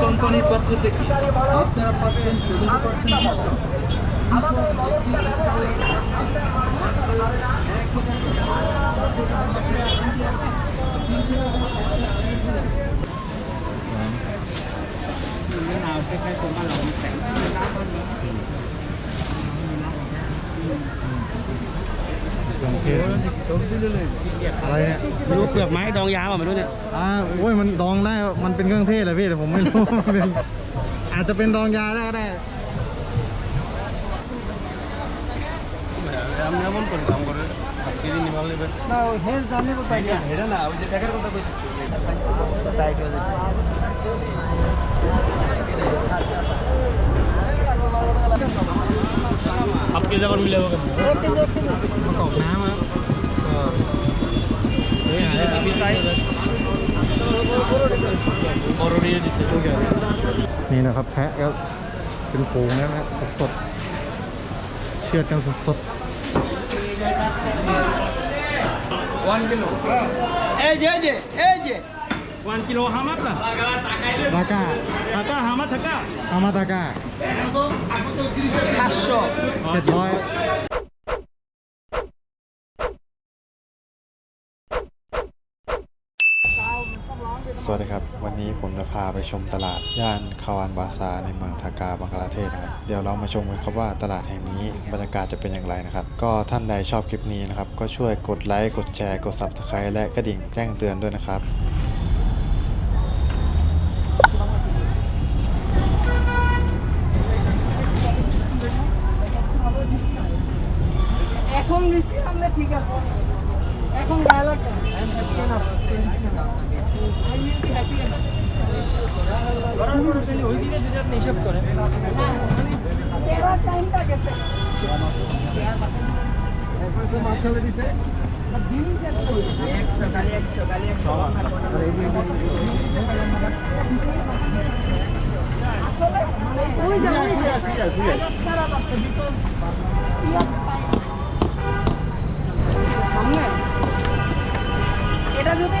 কোম্পানির পক্ষ থেকে আপনারা পাচ্ছেন সেভেন্টি পার্সেন্ট มะนาวคล้ายๆตัวมะนาแต่งน้ำมันดองอะไรเนี่ยรู้เปลือกไม้ดองยาวอะไม่รู้เนี่ยอ่าโอ้ยมันดองได้มันเป็นเครื่องเทศเลยพี่แต่ผมไม่รู้อาจจะเป็นดองยาได้ก็ได้เราเมันคนทำกันเลยที่นี่มาเลยเเราเห็นตนนี้ก็ไปเนี่ยเห็นแล้วนะเอาจะไก็ต้องก็ได้ आपके जगह मिले होगा तो नाम है और ये दिखते हैं นี่นะครับแพะก็เป็นโขงนะฮะสดๆเชือดกันสดๆ one kilo เอเจเอเจ one kilo how much ราคาราคา ตากา সাতশো เจ็ดร้อย สวัสดีครับ วันนี้ผมจะพาไปชมตลาด ย่านคาวานบาซาในเมืองทากาบังคลาเทศนะครับ เดี๋ยวเรามาชมกันครับว่าตลาดแห่งนี้บรรยากาศจะเป็นอย่างไรนะครับ ก็ท่านใดชอบคลิปนี้นะครับ ก็ช่วยกดไลค์กดแชร์กด subscribe และกระดิ่งแจ้งเตือนด้วยนะครับ এখন বৃষ্টি নামলে ঠিক আছে। এখন গায়ে লাগে হিসাব করে টাইমটা গেছে একশো সামনে? এটা যদি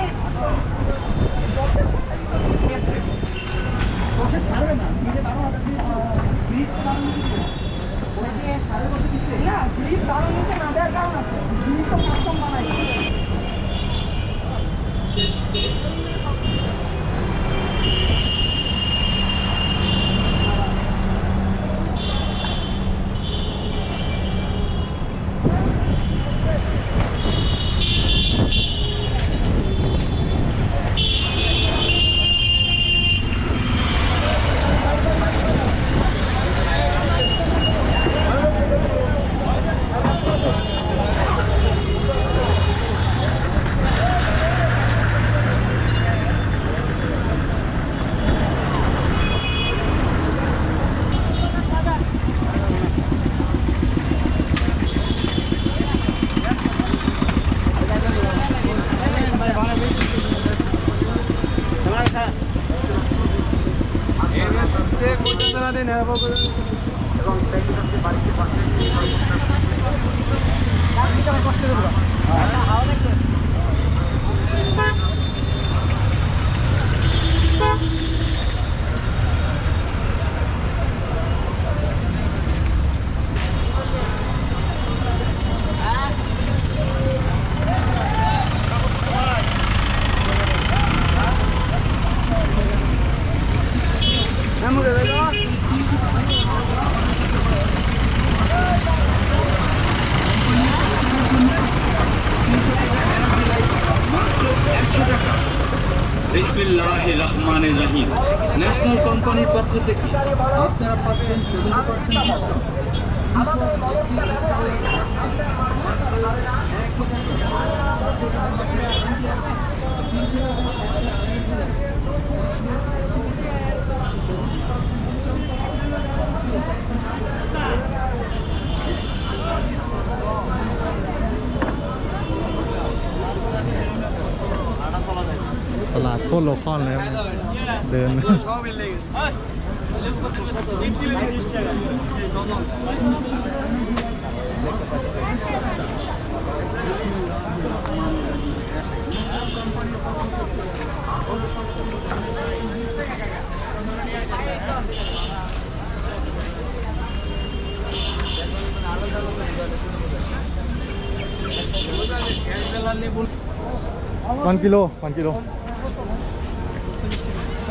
ছাড়বে না না। দেওয়ার কারণ আছে। জিনিসটা কাস্টম বানাই। โคตรโลคอลเลยครับ เดินวันกิ โ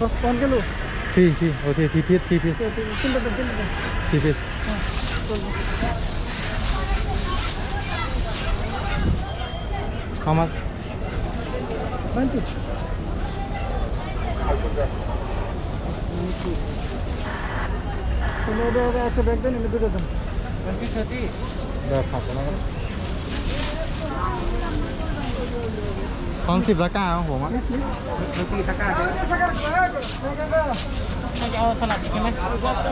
ลวันกิโล Sí, sí, ok, sí, sí, sí, sí. Sí, sí. How much? Được, học của nó. ตอนสิบละก้าของผมอะจะเอาสลัดอีกไหม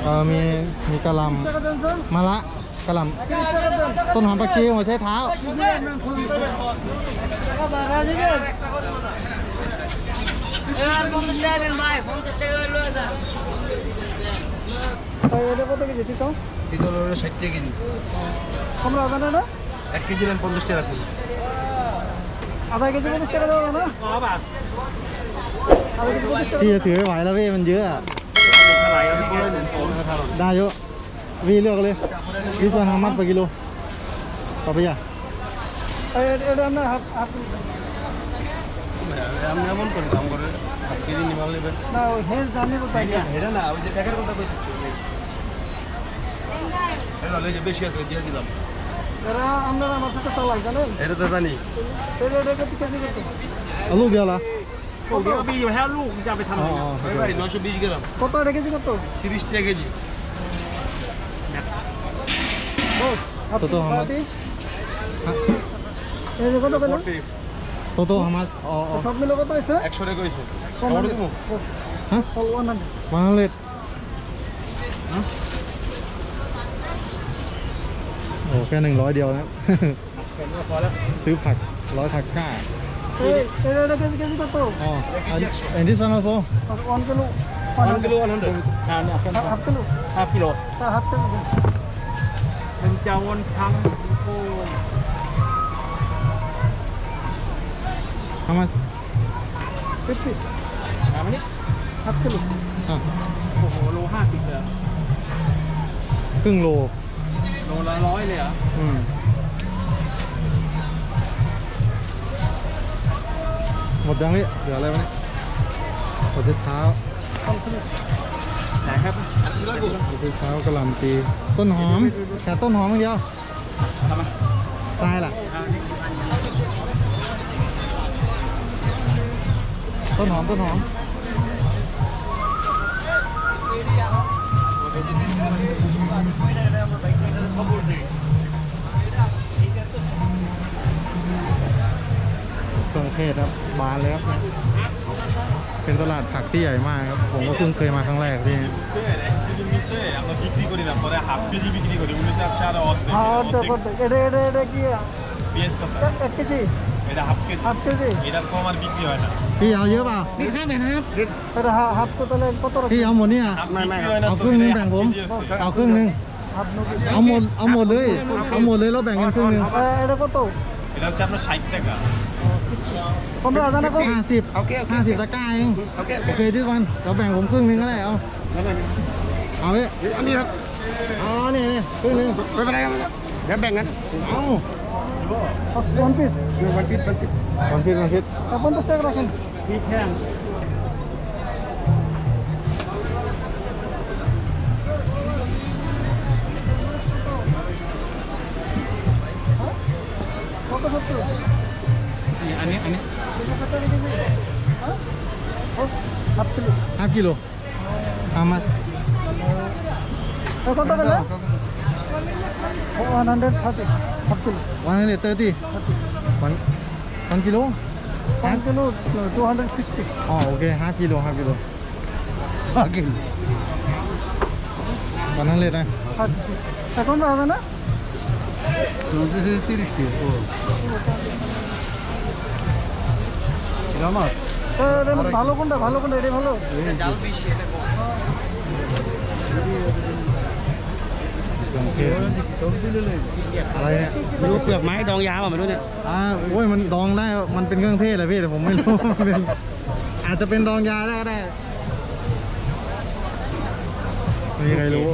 เออมีมีกะหล่ำมะละกะหล่ำต้นหอมผักชีหัวใช้เท้า এটা হলো ষাট টাকা কেজি এক কেজি নেন পঞ্চাশ টাকা রাখুন আধা কেজি পঞ্চাশ টাকা দেবো না বাবা พี่จะถือไม่ไหวแล้วพี่มันเยอะอะได้เยอะวีเลือกเลยวีส่วนhow much per kilo ต่อไปอ่ะ এটা না হাফ হাফ আমি এমন করে দাম করে আজকে দিন ভালো না ওই হেড জানি কোথায় হেডা না। ওই যে দেখার কথা কইতেছি হেডা লই বেশি আছে দিয়ে দিলাম। আমরা আমার সাথে চালাই জানেন? এটা তো জানি। এটা এটা কি কাজে কত রেখেছি কেজি। কত เอาลูกเดียวเหรอ เดี๋ยวมีอยู่แค่ลูกจะไปทำ อ๋ อะ อ ไร อ๋อโอ ওই เค ভাই নশো বিশ গ্রাম কত এটা কেজি কত তিরিশ টাকা কেজি তো তো আমার হ্যাঁ, এই যে কত পেলেন তো তো আমারอ๋ออ๋อ সব মিলে কত হয়েছে একশো টাকা হয়েছে One খাবার hundred. দেবোฮะ ওয়ান হান্ড্রেডวันละเล็ดโอ้แค่หนึ่งร้อยเดียวนะครับ ซื้อผักร้อยถักก้า এটা এটা কেজি কেজি কতอ๋ออันอันที่ซันโอโซ one kilo one kilo one hundred half kilo half kilo তা হাফ কিলো দিন। เป็นจาวนทั้งโอ้ How much? 50ถามมานี่ทับขึ้นลุโอ้โห โลห้าสิบเลยครึ่งโล โลละร้อยเลยเหรอ อืมหมดยังนี่เหลืออะไรวะเนี่ยหมดเท้าต้องขึ้นไหนครับ อันกร้หมดที่เท้ากระลำตีต้นหอมแค่ต้นหอมอย่งเดียวทำไมตายละ่า ต้นหอมต้นหอมเครื่องเทศครับบานเลยครับ เป็นตลาดผักที่ใหญ่มากครับ ผมก็เพิ่งเคยมาครั้งแรกที่นี่ আমরা বিক্রি করি না পরে হাফ কেজি বিক্রি করি উনি চাচ্ছে আরো অর্ধেক হ্যাঁ অর্ধেক অর্ধেক এটা এটা এটা কি পেঁয়াজ কত এক- এক কেজি এটা হাফ কেজি হাফ কেজি এটার কম আর বিক্রি হয় না พี่เอาเยอะเปล่า นี่ห้าเป็นห้า এটা হা- হাফ কত তাহলে কত রাখি?พี่เอาหมดเนี่ย হাফ বিক্রি হয় নাเอา তো, ครึ่งหนึง এটাই แบ่ง half ผม কেজি হচ্ছে। เอาครึ่งหนึง হাফ নব্বইเอาหมด เอาหมดเลย เอาหมดเลยแล้วแบ่งกันครึ่งหนึง এ, এটা কত এটা হচ্ছে আপনার ষাট টাকা পনেরো হাজার না কম?ห้าสิบห้าสิบตะกร้าเองโอเคที่วันเราแบ่งผมครึ่งหนึงก็ได้ เอาเอาไว้อันนี้ครับอ๋อนี่นี่ครึ่งหนึงไม่เป็นไรครับเดี๋ยวแบ่งกัน เอา Kilo. Amas. Oh, kontak kan? Oh, kontak. 130. 130? 1, 1 kilo? 1 kilo, 260. Oh, okay. Half kilo, half kilo. Half kilo. 100, eh? Second হবে না? তিরিশ পিস আমার ভালো কোনটা ভালো কোনটা এটা ভালো ডাল বেশি এটা ลองเทสอะไรเนี่ยรู้เปลือกไม้ดองยาวอะไม่รู้เนี่ยอ่าโอ้ยมันดองได้มันเป็นเครื่องเทศเลยพี่แต่ผมไม่รู้ อาจจะเป็นดองยาได้ก็ได้ไม่มีใครรู้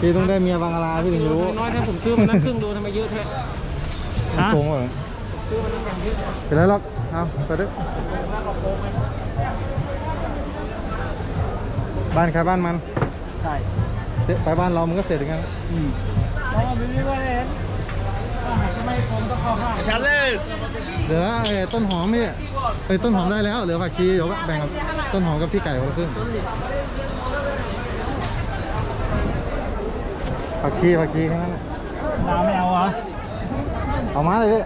พี่ต้องได้เมียบังกลาพี่ถึงรู้น้อยแค่ผมซื้อมันนั่งครึ่งดูทำไมเยอะแท้โกงเหรอเป็นไรหรอกเอาไปดิ บ้านใครบ้านมันใช่เสร็จไปบ้านเรามันก็เสร็จอย่างนั้นอืมเราดูดีกว่าเลยทำไมผมต้องเข้าห้างฉันเลยเหลือต้นหอมพี่ไอ้ต้นหอมได้แล้วเหลือผักชีเดี๋ยวก็แบ่งต้นหอมกับพี่ไก่คนละครึ่งผักชีผักชีแค่นั้นดาวไม่เอาเหรอเอามาเลยพี่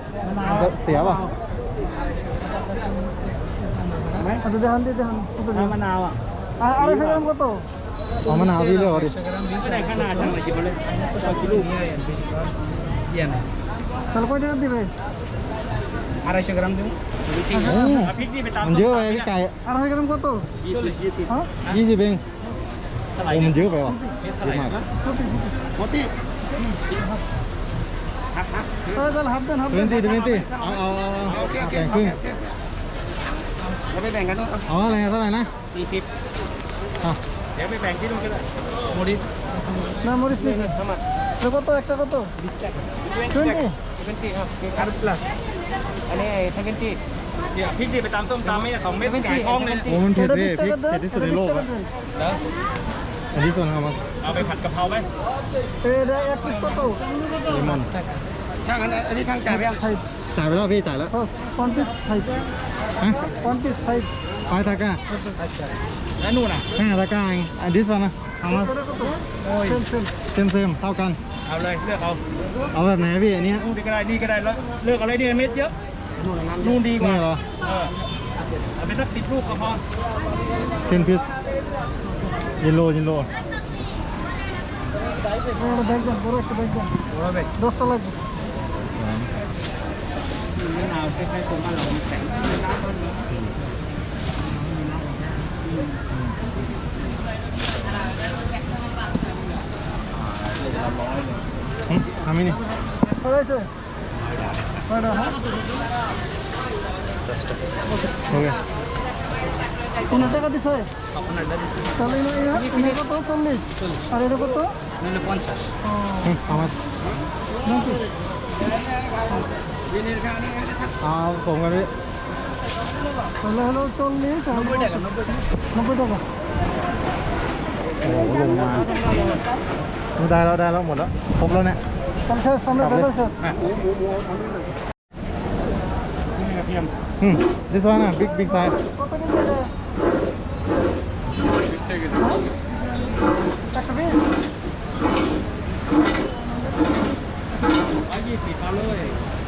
เสียป่ะไหมเอาดูดิฮันดูดิฮันดูดิมะนาวอะ আর আড়াইশো গ্রাম কত আমার না দিলে তাহলে কয় টাকা দিবে আড়াইশো গ্রাম দেবো আড়াইশো গ্রাম কত জি জি ব্যাংক ও মন জিও বাবা কতি হাফ দেন হাফ দেন 20 20 আও আও আও ওকে ওকে ยวไปแบ่งกันด้วยอ๋ออะไรเท่าไหร่นะสี่สิบเดี๋ยวไปแบ่งที่นู่นก็ได้โมดิสนะโมดิสนี่สิสมัครแล้วก็ตัวแล้วก็ตัวบิสกตทเวนตี้ทเวนตี้ครับอันนี้อันนี้ทเวนตี้เดี๋ยวพี่ดีไปตามส้มตามไม่ได้สองเม็ดห้องเลยโอ้มันเผ็ดเลเผ็ดที่สุดในโลกอะอันนี้ส่วนครับมัเอาไปผัดกะเพราไหมเออได้แอปเปิลก็ตัวเลิมอนช่างอันนี้ช่างจ่ายไปยัง จ่ายไปแล้วพี่จ่ายแล้ว ওয়ান পিস ফাইভฮะ ওয়ান পিস ফাইভไปตะกร้า แล้วนู่นอ่ะ ห้าตะกร้าเองอันนี้ส่วนนะเอามา এটা কত সেম সেম เต็มเต็มๆเท่ากัน เอาเลยเลือกเอา เอาแบบไหนพี่อันเนี้ย นู่นดีก็ได้นี่ก็ได้แล้วเลือกอะไรเนี่ยเม็ดเยอะนู่นดีกว่า นี่เหรอ เออเอาไปสักสิบลูกก็พอ เทนพิสยินโลยินโล এটা ব্যাগ দেন বড় একটা ব্যাগ দেন โอ้ยไป দশটা লাগবে มะนาวคล้ายๆตรงบ้านเรามันแข็งน้ำมัน หึทำไหมนี่ হয়েছে কয়টা হ্যাঁโอเค পনেরো টাকা দিছে তাহলে এটা- এটা- এটা কত চল্লিশ আর এটা কত নিলে পঞ্চাশ ও, ผมกันพี่ হলো হলো চল্লিশ নব্বই টাকা নব্বই টাকা โอ้โหลงมาได้แล้วได้แล้วหมดแล้วครบแล้วเนี่ยทำเชิดทำเลยทำเลยเชิดอืม this one อ่ะ big big size Thank you.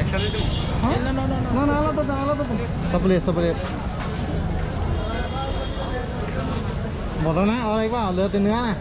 একসাথে দেবো হ্যাঁ না না আলাদা দেন আলাদা দেন Sepelit, sepelit. หมดแล้วนะ เอาอะไรอีกเปล่าเหลือแต่เนื้อนะ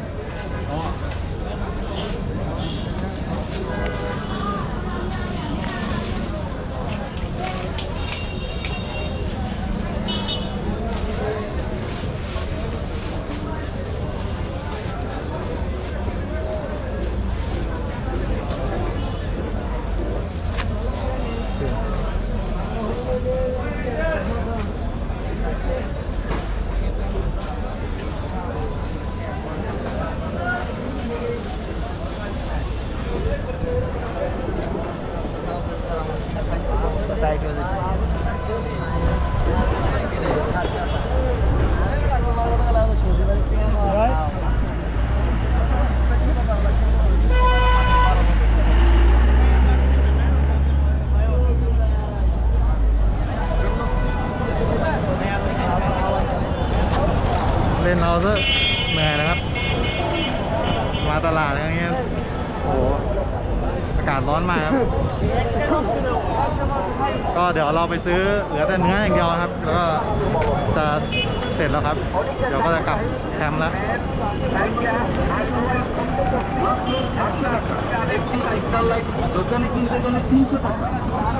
কিনতে গেলে তিনশো টাকা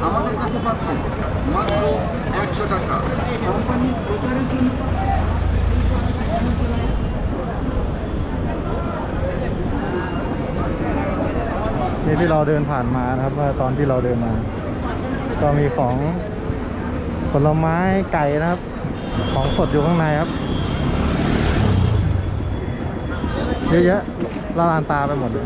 আমাদের কাছে পাচ্ছেন মাত্র একশো টাকা কোম্পানির প্রচারের জন্যนี่ที่เราเดินผ่านมานะครับว่าตอนที่เราเดินมา ก็มีของผลไม้ไก่นะครับ ของสดอยู่ข้างในครับ เยอะๆละลานตาไปหมดเลย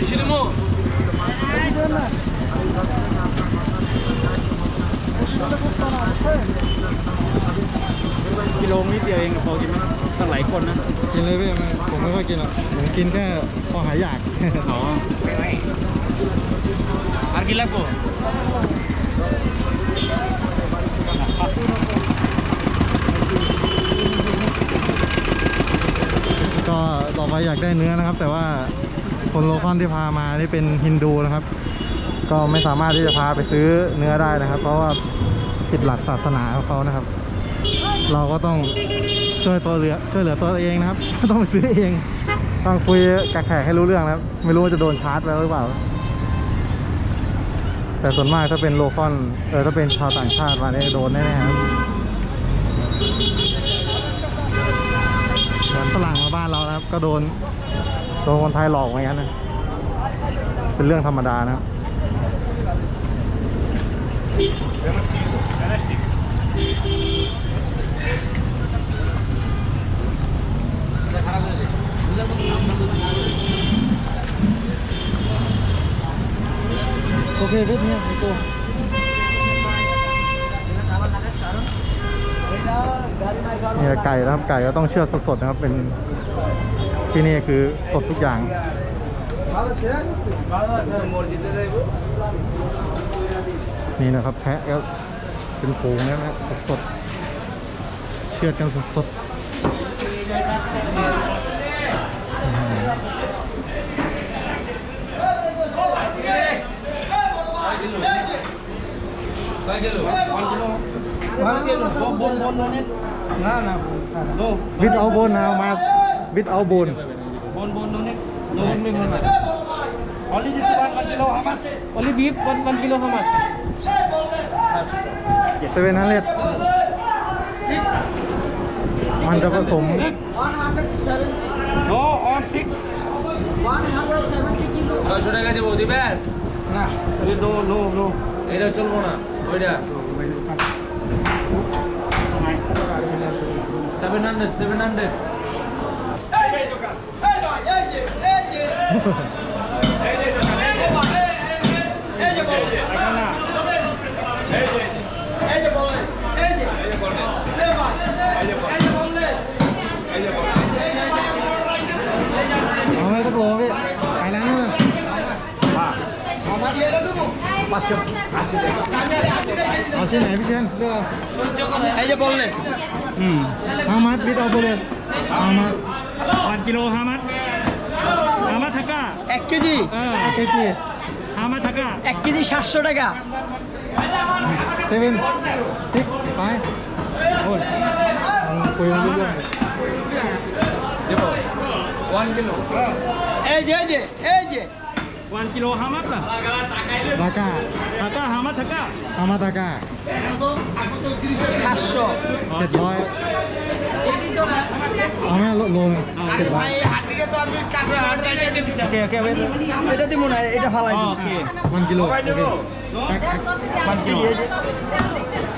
อะไรพี่เจ็ดสิบกิโลนิดเดียวเองพอกินไหมตั้งหลายคนนะ กินเลยพี่ไม่ผมไม่ค่อยกินหรอกผมกินแค่พอหายอยาก อ๋ออากินแล้วกูก็ต่อไปอยากได้เนื้อนะครับ แต่ว่า คนโลคอนที่พามานี่เป็นฮินดูนะครับ ก็ไม่สามารถที่จะพาไปซื้อเนื้อได้นะครับ เพราะว่าผิดหลักศาสนาของเขานะครับ เราก็ต้องช่วยตัวเหลือช่วยเหลือตัวเองนะครับ ต้องไปซื้อเองต้องคุยกับแขกให้รู้เรื่องนะครับ ไม่รู้ว่าจะโดนชาร์จแล้วหรือเปล่า แต่ส่วนมากถ้าเป็นโลคอนเออถ้าเป็นชาวต่างชาติมาเนี่ยโดนแน่ๆครับเหมือนฝรั่งมาบ้านเรานะครับ ก็โดน โดนคนไทยหลอกเหมือนกันนะเป็นเรื่องธรรมดานะโอเคพี่เนี่ยตัวเนี่ยไก่นะครับไก่ก็ต้องเชือดสดๆนะครับเป็น ที่นี่คือสดทุกอย่างนี่นะครับแพะก็เป็นผูงนะครับสดๆเชือดกันสดๆอื้อหือ না না with our bone how much with our bone Bone में bone है. Only this one one kilo how much? Only beef one one kilo how much? เซเว่นฮันเลดมันจะผสม No on six. ছয়শো টাকা দিব দিবেন না no no no এটা চলবো না ওইটা seven hundred seven hundred Masuk, masuk, masuk, masuk, masuk, masuk, masuk, এক কেজি? এক কেজি। হামা থাকা। এক কেজি সাতশো টাকা। সেভেন। সিক্স ফাইভ এই যে এই যে এই যে। วันกิโลฮามัดล่ะ ราคา ทาก้าฮามัดทาก้า อามาตากา সাতশো เจ็ดร้อยเอาไหมโลโลเจ็ดร้อย โอเคโอเคเว้ย এটা দিব না এটা ফালাই อ๋อ দিন โอเค วันกิโลโอเคแอคแอค วันกิโล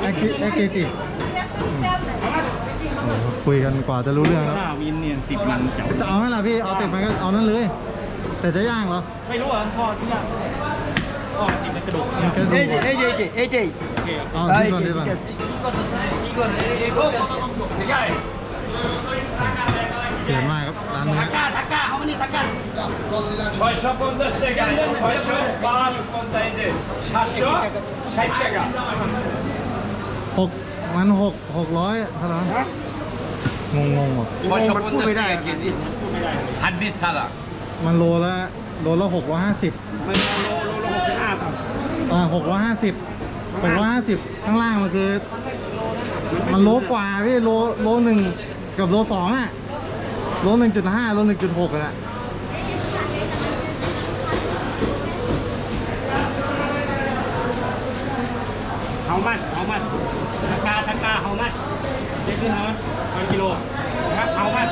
แอคแอคเกจิคุยกันกว่าจะรู้เรื่องแล้ว หน้าวินเนี่ยติดมันจับ จะเอาไหมล่ะพี่ เอาติดมันก็เอานั่นเลย แต่จะย่างเหรอ ไม่รู้อ่ะพ่อที่ยากพ่อติดมันกระดูก มันแค่ดู এই যে এই যে এই যে এইটাই โอเค เอาที่ก่อนที่ก่อน เขียนมากครับร้านนี้ ছয়শো পঞ্চাশ টাকা ছয়শো পাঁচ পঞ্চাশ সাতশো ষাট টাকা หกมันหกหกร้อยเท่าไหร่งงงๆหมด ছয়শো পঞ্চাশ টাকা কেজি হাড্ডি ছাড়া มันโลละโลละหกร้อยห้าสิบมันโลโลโลหกสิบห้าครับอ่าหกร้อยห้าสิบหกร้อยห้าสิบข้างล่างมันคือ มันโลกว่าพี่โลโลหนึ่งกับโลสองอะโลหนึ่งจุดห้าโลหนึ่งจุดหกอะเฮามัดเฮามัดทากาทากาเฮามัดเจ๊ขึ้นเฮามัดวันกิโล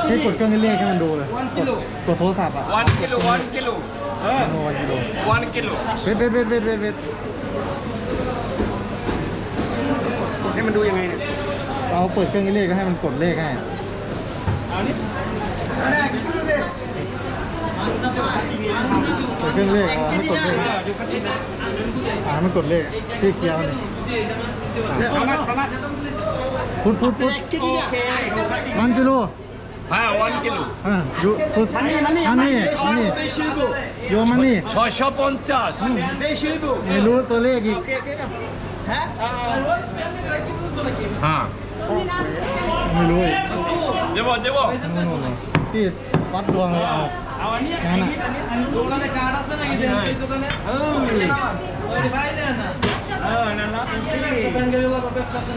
ให้กดเครื่องเรียกให้มันดูเลยตัวโทรศัพท์อะ วันกิโลวันกิโลเออวักิโลวันกิโลเวทเวทเวทเวทเวทเวทให้มันดูยังไงเนี่ย เราเปิดเครื่องเรียกก็ให้มันกดเลขให้เอานี่เปิดเครื่องเลขอะมันกดเลขอ่ามันกดเลขที่เคียวเนี่ยพูดพูดพูดมันกิโล হ্যাঁ ওয়ান কিলো হ্যাঁ ইউ হানি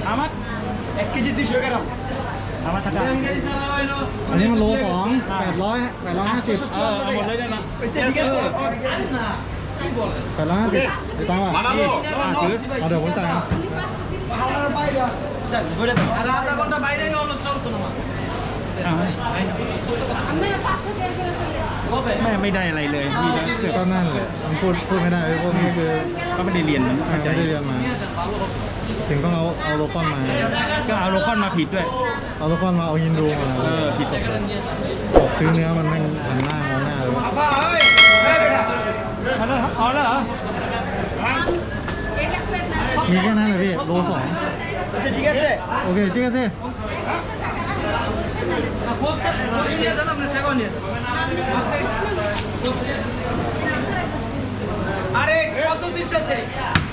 আমার? এক কেজি দুশো গ্রাম। นวัตกรรอันนี้มันโลสองแปดร้อยแปดร้อยห้าสิบเออหมดเลยได้ไหมแปดร้อยห้าสิบไอ้ตังค์อะเอาเดี๋ยวผมจ่ายนะ แม่ไม่ได้อะไรเลยพี่นะก็นั่นเลยพูดพูดไม่ได้พวกนี้คือก็ไม่ได้เรียนมันไม่ได้เรียนมา ถึงต้องเอาเอาโลคอนมา ก็เอาโลคอนมาผิดด้วย เอาโลคอนมาเอาฮินดูมาเออผิดตกซื้อเนื้อมันไม่หันหน้ามองหน้าเลยอาอแล้วเหรอมีแค่นั้นเลยพี่โลสองโอเคจิกเซ่อะไรขอตัあれ、あとเซ่。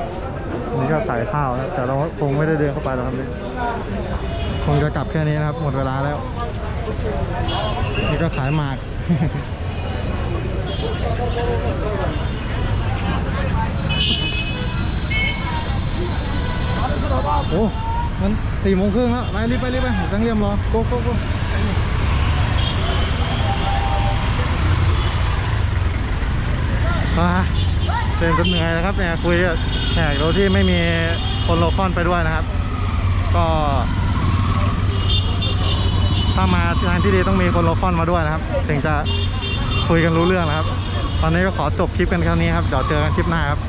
นี่ก็ขายข้าวนะแต่เราคงไม่ได้เดินเข้าไปหรอกครับนี่คงจะกลับแค่นี้นะครับ หมดเวลาแล้ว นี่ก็ขายหมากโอ้มันสี่โมงครึ่งแล้ว ไปรีบไปรีบไปตั้งเรียมรอโก้โก้โก้อ่าเดินจนเหนื่อยนะครับเนี่ยคุย แขกโดยที่ไม่มีคนโลคอนไปด้วยนะครับ ก็ถ้ามาทางที่ดีต้องมีคนโลคอนมาด้วยนะครับ ถึงจะคุยกันรู้เรื่องนะครับ ตอนนี้ก็ขอจบคลิปกันแค่นี้ครับเดี๋ยวเจอกันคลิปหน้าครับ